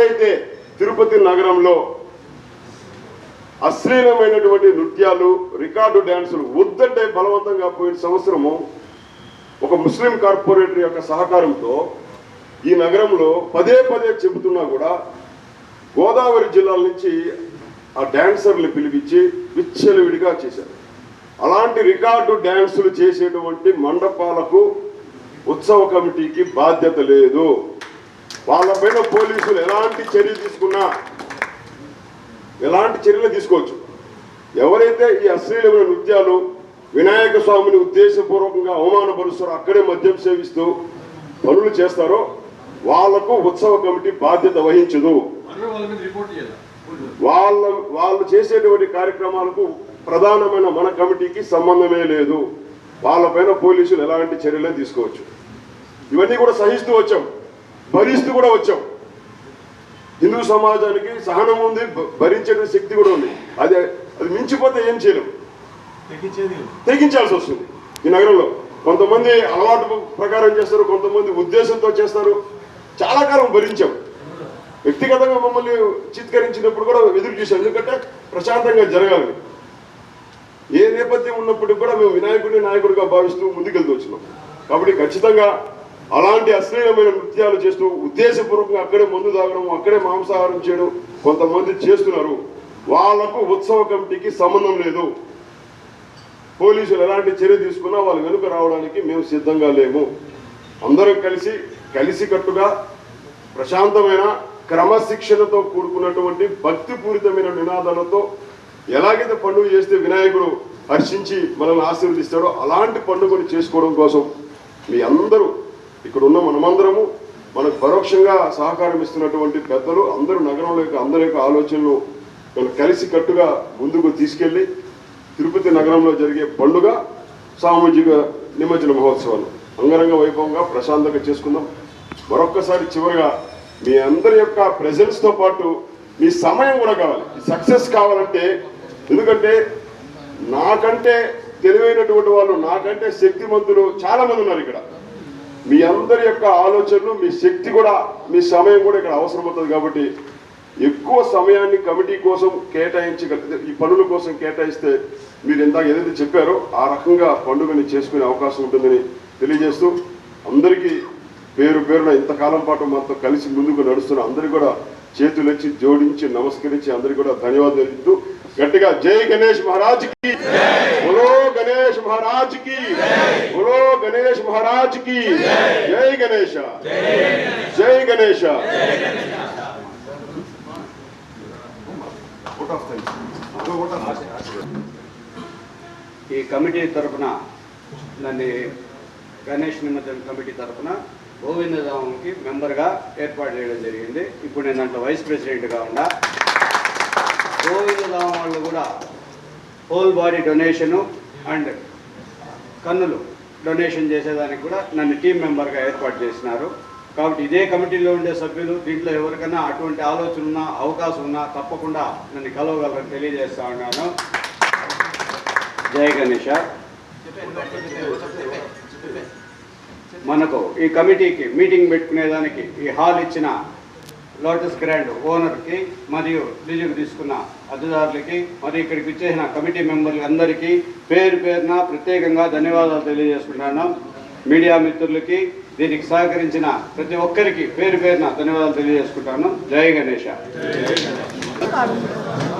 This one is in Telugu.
ఎవరైతే తిరుపతి నగరంలో అశ్లీలమైనటువంటి నృత్యాలు రికార్డు డ్యాన్సులు వద్దంటే బలవంతంగా పోయిన సంవత్సరము ఒక ముస్లిం కార్పొరేటర్ యొక్క సహకారంతో ఈ నగరంలో పదే పదే చెబుతున్నా కూడా గోదావరి జిల్లాల నుంచి ఆ డ్యాన్సర్లు పిలిపించి విచ్చలవిడిగా చేశారు. అలాంటి రికార్డు డ్యాన్సులు చేసేటువంటి మండపాలకు ఉత్సవ కమిటీకి బాధ్యత లేదు. వాళ్ళపైన పోలీసులు ఎలాంటి చర్య తీసుకున్నా ఎలాంటి చర్యలు తీసుకోవచ్చు? ఎవరైతే ఈ అశ్లీలమైన నృత్యాలు వినాయక స్వామిని ఉద్దేశపూర్వకంగా అవమానపరుస్తారో అక్కడే మద్యం సేవిస్తూ పనులు చేస్తారో వాళ్ళకు ఉత్సవ కమిటీ బాధ్యత వహించదు. వాళ్ళ వాళ్ళు చేసేటువంటి కార్యక్రమాలకు ప్రధానమైన మన కమిటీకి సంబంధమే లేదు. వాళ్ళపైన పోలీసులు ఎలాంటి చర్యలే తీసుకోవచ్చు? ఇవన్నీ కూడా సహిస్తూ వచ్చాం. భరిస్తూ కూడా వచ్చాం. హిందూ సమాజానికి సహనం ఉంది భరించే శక్తి కూడా ఉంది. అది అది మించిపోతే ఏం చేయలేం. తెగించాల్సి వస్తుంది. ఈ నగరంలో కొంతమంది అలవాటు ప్రకారం చేస్తారు కొంతమంది ఉద్దేశంతో చేస్తారు. చాలా కాలం భరించాం. వ్యక్తిగతంగా మమ్మల్ని చిత్కరించినప్పుడు కూడా ఎదురు చూసాం. ఎందుకంటే ప్రశాంతంగా జరగాలని. ఏ నేపథ్యం ఉన్నప్పటికీ కూడా మేము వినాయకుడిని నాయకుడిగా భావిస్తూ ముందుకెళ్తూ వచ్చినాం. కాబట్టి ఖచ్చితంగా అలాంటి అశ్లీలమైన నృత్యాలు చేస్తూ ఉద్దేశపూర్వకంగా అక్కడే మందు తాగడం అక్కడే మాంసాహారం చేయడం కొంతమంది చేస్తున్నారు. వాళ్ళకు ఉత్సవ కమిటీకి సంబంధం లేదు. పోలీసులు ఎలాంటి చర్య తీసుకున్నా వాళ్ళు వెనుక రావడానికి మేము సిద్ధంగా లేము. అందరం కలిసి కలిసికట్టుగా ప్రశాంతమైన క్రమశిక్షణతో కూడుకున్నటువంటి భక్తిపూరితమైన నినాదాలతో ఎలాగైతే పండుగ చేస్తే వినాయకుడు హర్షించి మనల్ని ఆశీర్వదిస్తాడో అలాంటి పండుగను చేసుకోవడం కోసం మీ అందరూ ఇక్కడ ఉన్న మనమందరము మనకు పరోక్షంగా సహకారం ఇస్తున్నటువంటి పెద్దలు అందరూ నగరంలో యొక్క అందరి యొక్క ఆలోచనలు కలిసి కట్టుగా ముందుకు తీసుకెళ్ళి తిరుపతి నగరంలో జరిగే పండుగ సామాజిక నిమజ్జన మహోత్సవాలు. అంగరంగ వైభవంగా ప్రశాంతంగా చేసుకుందాం. మరొక్కసారి చివరిగా మీ అందరి యొక్క ప్రజెన్స్తో పాటు మీ సమయం కూడా కావాలి. సక్సెస్ కావాలంటే ఎందుకంటే నాకంటే తెలివైనటువంటి వాళ్ళు నాకంటే శక్తిమంతులు చాలామంది ఉన్నారు ఇక్కడ. మీ అందరి యొక్క ఆలోచనలు మీ శక్తి కూడా మీ సమయం కూడా ఇక్కడ అవసరం అవుతుంది కాబట్టి ఎక్కువ సమయాన్ని కమిటీ కోసం కేటాయించి ఈ పనుల కోసం కేటాయిస్తే మీరు ఇందాక ఏదైతే చెప్పారో ఆ రకంగా పండుగని చేసుకునే అవకాశం ఉంటుందని తెలియజేస్తూ అందరికీ పేరు పేరున ఇంతకాలం పాటు మనతో కలిసి ముందుకు నడుస్తున్న అందరికీ కూడా చేతులెచ్చి జోడించి నమస్కరించి అందరికీ కూడా ధన్యవాదాలు ఇస్తూ గట్టిగా జై గణేష్ మహారాజ్కి కి బోలో గణేష్ మహారాజ్కి బోలో గణేష్ మహారాజ్కి జై. గణేష. జై గణేష. ఈ కమిటీ తరపున నన్ను గణేష్ నిమజ్జన కమిటీ తరపున గోవిందధామంకి మెంబర్గా ఏర్పాటు చేయడం జరిగింది. ఇప్పుడు నేను దాంట్లో వైస్ ప్రెసిడెంట్గా ఉన్నా. గోవిందధామం వాళ్ళు కూడా హోల్ బాడీ డొనేషను అండ్ కన్నులు డొనేషన్ చేసేదానికి కూడా నన్ను టీం మెంబర్గా ఏర్పాటు చేసినారు. కాబట్టి ఇదే కమిటీలో ఉండే సభ్యులు దీంట్లో ఎవరికైనా అటువంటి ఆలోచన ఉన్నా అవకాశం ఉన్నా తప్పకుండా నన్ను కలవగలరని తెలియజేస్తా ఉన్నాను. జయ గణేష. మనకు ఈ కమిటీకి మీటింగ్ పెట్టుకునేదానికి ఈ హాల్ ఇచ్చిన లోటస్ గ్రాండ్ ఓనర్కి మరియు లీజుకు తీసుకున్న అద్దెదారులకి మరియు ఇక్కడికి వచ్చేసిన కమిటీ మెంబర్లు అందరికీ పేరు పేరున ప్రత్యేకంగా ధన్యవాదాలు తెలియజేసుకుంటున్నాను. మీడియా మిత్రులకి దీనికి సహకరించిన ప్రతి ఒక్కరికి పేరు పేరున ధన్యవాదాలు తెలియజేసుకుంటాను జయ గణేష.